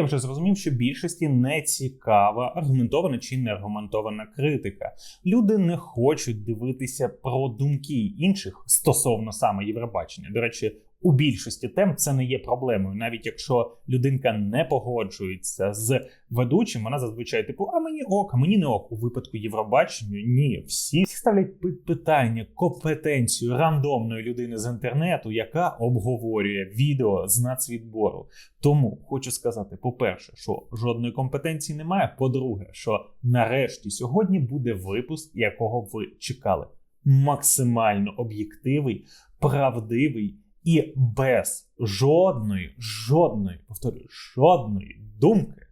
я вже зрозумів, що більшості не цікава аргументована чи неаргументована критика. Люди не хочуть дивитися про думки інших стосовно саме Євробачення. До речі, у більшості тем це не є проблемою. Навіть якщо людинка не погоджується з ведучим, вона зазвичай типу, а мені ок, а мені не ок. У випадку Євробачення ні, всі ставлять питання компетенцію рандомної людини з інтернету, яка обговорює відео з нацвідбору. Тому хочу сказати: по-перше, що жодної компетенції немає. По-друге, що нарешті сьогодні буде випуск, якого ви чекали. Максимально об'єктивий, правдивий і без жодної, жодної, повторюю, жодної думки,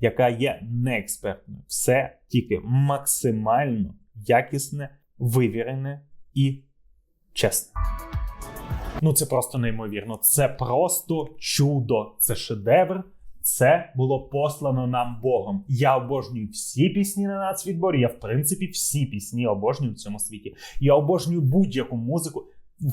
яка є неекспертною. Все тільки максимально якісне, вивірене і чесне. Ну, це просто неймовірно. Це просто чудо. Це шедевр. Це було послано нам Богом. Я обожнюю всі пісні на нацвідборі. Я, в принципі, всі пісні обожнюю в цьому світі. Я обожнюю будь-яку музику,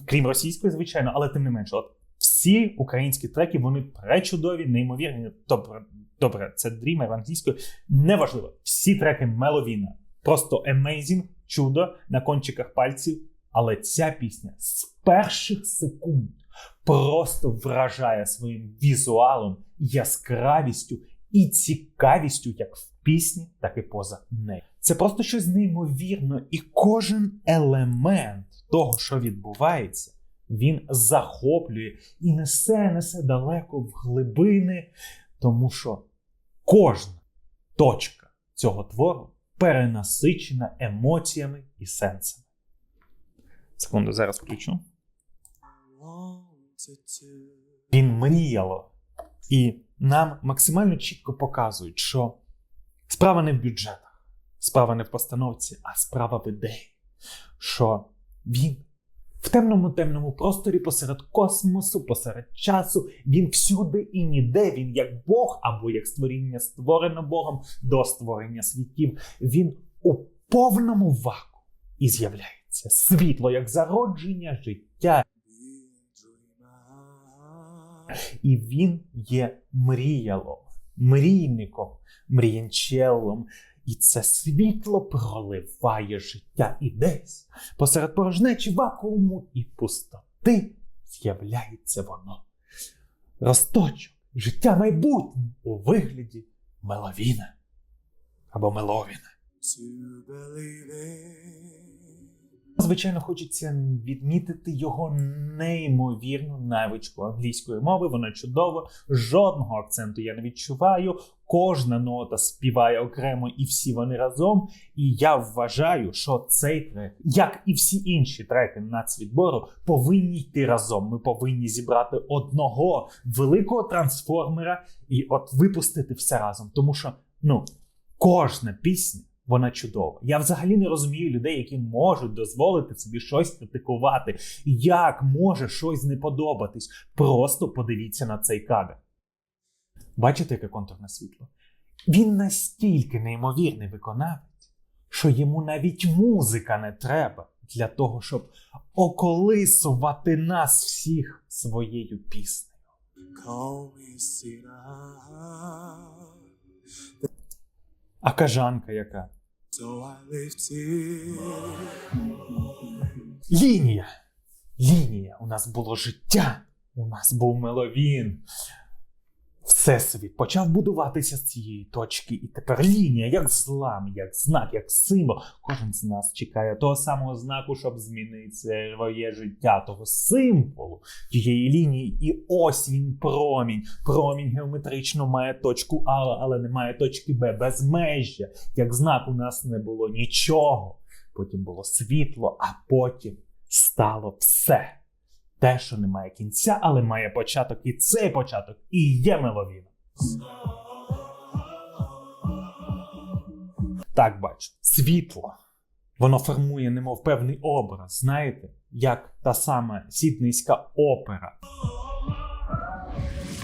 крім російської, звичайно, але тим не менше, от всі українські треки вони пречудові, неймовірні. Добре, добре, це Dreamer англійською. Неважливо. Всі треки меловіна. Просто amazing, чудо на кончиках пальців. Але ця пісня з перших секунд просто вражає своїм візуалом, яскравістю і цікавістю, як в пісні, так і поза нею. Це просто щось неймовірно, і кожен елемент того, що відбувається, він захоплює і несе, несе далеко в глибини, тому що кожна точка цього твору перенасичена емоціями і сенсами. Секунду, зараз включу. Він мріяло. І нам максимально чітко показують, що справа не в бюджетах, справа не в постановці, а справа в ідеї. Що він в темному темному просторі посеред космосу, посеред часу, він всюди і ніде. Він як Бог або як створіння створено Богом до створення світів. Він у повному ваку і з'являється світло як зародження життя. І він є мріялом, мрійником, мріянчелом. І це світло проливає життя і десь посеред порожнечі вакууму і пустоти з'являється воно. Росточок, життя майбутнє у вигляді меловіна або меловіна. Звичайно, хочеться відмітити його неймовірну навичку англійської мови. Вона чудова, жодного акценту я не відчуваю. Кожна нота співає окремо, і всі вони разом. І я вважаю, що цей трек, як і всі інші треки нацвідбору, повинні йти разом. Ми повинні зібрати одного великого трансформера і от випустити все разом. Тому що ну кожна пісня. Вона чудова. Я взагалі не розумію людей, які можуть дозволити собі щось критикувати. Як може щось не подобатись? Просто подивіться на цей кадр. Бачите, яке контурне світло? Він настільки неймовірний виконавець, що йому навіть музика не треба для того, щоб околисувати нас всіх своєю піснею. А кажанка яка? Лінія. Лінія. У нас було життя. У нас був меловін. Всесвіт почав будуватися з цієї точки, і тепер лінія, як злам, як знак, як символ. Кожен з нас чекає того самого знаку, щоб змінити своє життя, того символу тієї лінії. І ось він промінь. Промінь геометрично має точку А, але не має точки Б безмежжя. Як знак у нас не було нічого. Потім було світло, а потім стало все. Те, що не має кінця, але має початок, і цей початок і є меловіна. Так бачу, світло. Воно формує, немов певний образ, знаєте, як та сама сідницька опера.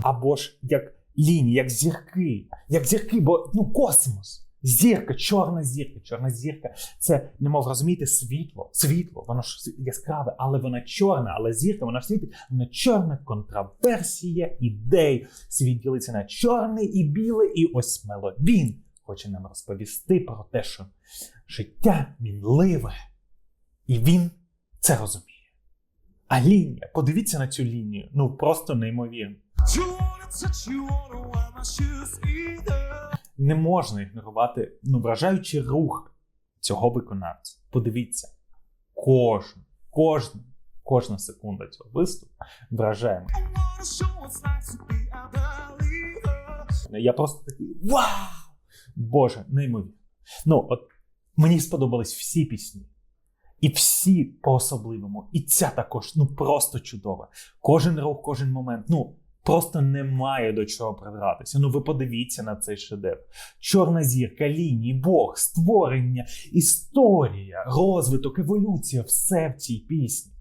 Або ж як лінії, як зірки, як зірки, бо ну космос. Зірка, чорна зірка, чорна зірка. Це, немов розумієте, світло. Світло, воно ж яскраве, але вона чорна, але зірка, вона світить, вона чорна контраверсія ідей. Світ ділиться на чорне і біле, і ось Мело. Він хоче нам розповісти про те, що життя мінливе. І він це розуміє. А лінія, подивіться на цю лінію, ну просто неймовірно. Не можна ігнорувати ну, вражаючий рух цього виконавця. Подивіться, кожен, кожен, кожна секунда цього виступу вражає. Я просто такий вау! Боже, неймовірно. Ну, от мені сподобались всі пісні. І всі по-особливому. І ця також, ну просто чудова. Кожен рух, кожен момент. Ну, просто немає до чого придратися. Ну, ви подивіться на цей шедевр. Чорна зірка, лінії, Бог, створення, історія, розвиток, еволюція все в цій пісні.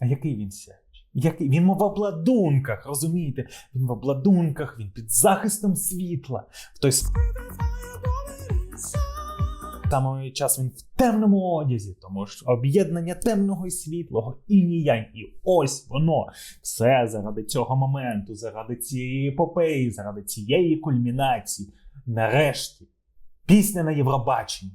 А який він сяючий? Який? Він в обладунках, розумієте? Він в обладунках, він під захистом світла. Burning inside. час він в темному одязі, тому що об'єднання темного і світлого і ніянь. І ось воно. Все заради цього моменту, заради цієї епопеї, заради цієї кульмінації. Нарешті, пісня на Євробаченні.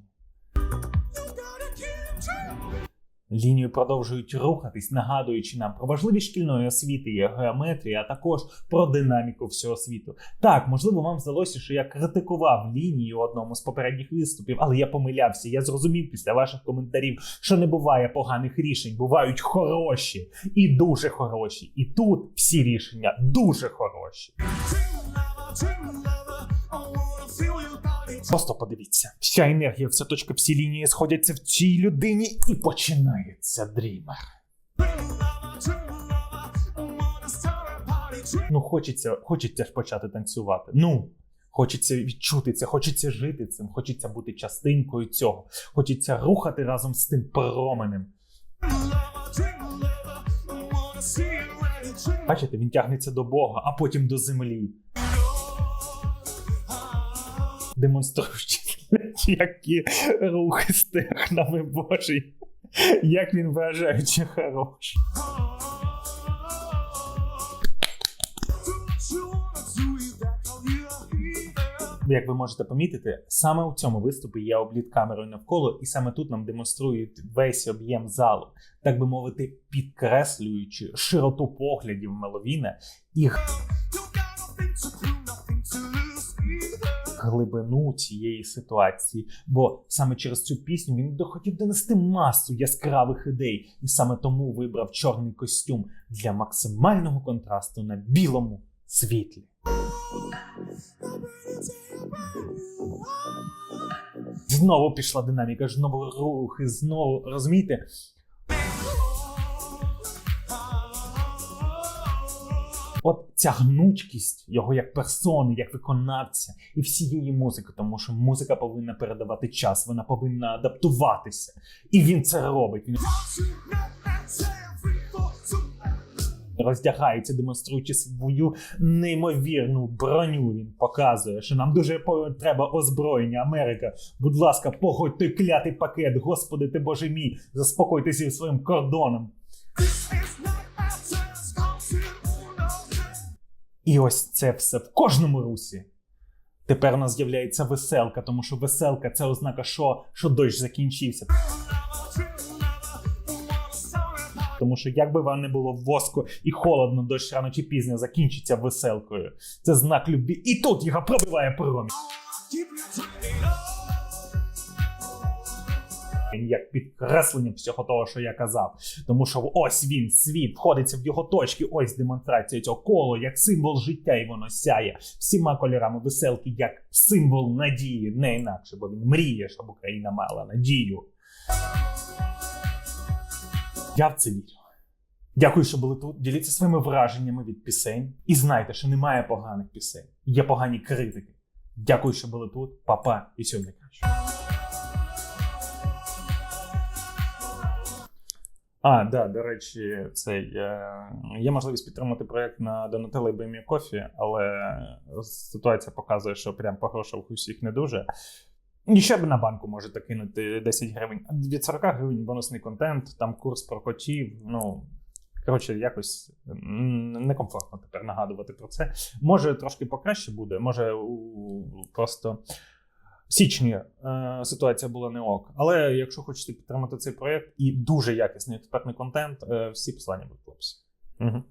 Лінію продовжують рухатись, нагадуючи нам про важливість шкільної освіти і геометрії, а також про динаміку всього світу. Так, можливо, вам здалося, що я критикував лінію одному з попередніх виступів, але я помилявся. Я зрозумів після ваших коментарів, що не буває поганих рішень, бувають хороші і дуже хороші. І тут всі рішення дуже хороші. Просто подивіться, вся енергія, вся точка, всі лінії сходяться в цій людині, і починається дрімер. Ну, хочеться, хочеться ж почати танцювати. Ну, хочеться відчути це, хочеться жити цим, хочеться бути частинкою цього, хочеться рухати разом з тим променем. Бачите, він тягнеться до Бога, а потім до землі, демонструючи, які рухи стегнами Божий. Як він вражаючи хороший. Як ви можете помітити, саме у цьому виступі я обліт камерою навколо, і саме тут нам демонструють весь об'єм залу, так би мовити, підкреслюючи широту поглядів Меловіна і глибину цієї ситуації. Бо саме через цю пісню він дохотів донести масу яскравих ідей, і саме тому вибрав чорний костюм для максимального контрасту на білому світлі. Знову пішла динаміка, знову рухи, знову розумієте? От ця гнучкість його як персони, як виконавця і всієї музики, тому що музика повинна передавати час, вона повинна адаптуватися. І він це робить. Він роздягається, демонструючи свою неймовірну броню. Він показує, що нам дуже треба озброєння. Америка, будь ласка, погодь той клятий пакет. Господи, ти боже мій, заспокойтеся своїм кордоном. І ось це все в кожному русі. Тепер у нас з'являється веселка, тому що веселка це ознака, що, що дощ закінчився. Тому що як би вам не було воску і холодно, дощ рано чи пізно закінчиться веселкою. Це знак любві. І тут його пробиває промінь. Як підкреслення всього того, що я казав. Тому що ось він, світ, входиться в його точки. Ось демонстрація цього коло, як символ життя, і воно сяє всіма кольорами веселки, як символ надії, не інакше, бо він мріє, щоб Україна мала надію. Я в це вірю. Дякую, що були тут. Діліться своїми враженнями від пісень. І знайте, що немає поганих пісень, є погані критики. Дякую, що були тут. Папа і сьогодні краще. А, да, до речі, цей е, є можливість підтримати проект на Donatello і Coffee, але ситуація показує, що прям по грошах усіх не дуже. І ще б на банку можете кинути 10 гривень. Від 40 гривень бонусний контент, там курс про котів. Ну коротше, якось некомфортно тепер нагадувати про це. Може, трошки покраще буде, може просто. В січні е, ситуація була не ок. Але якщо хочете підтримати цей проект і дуже якісний експертний контент, е, всі послання будуть в описі. Угу.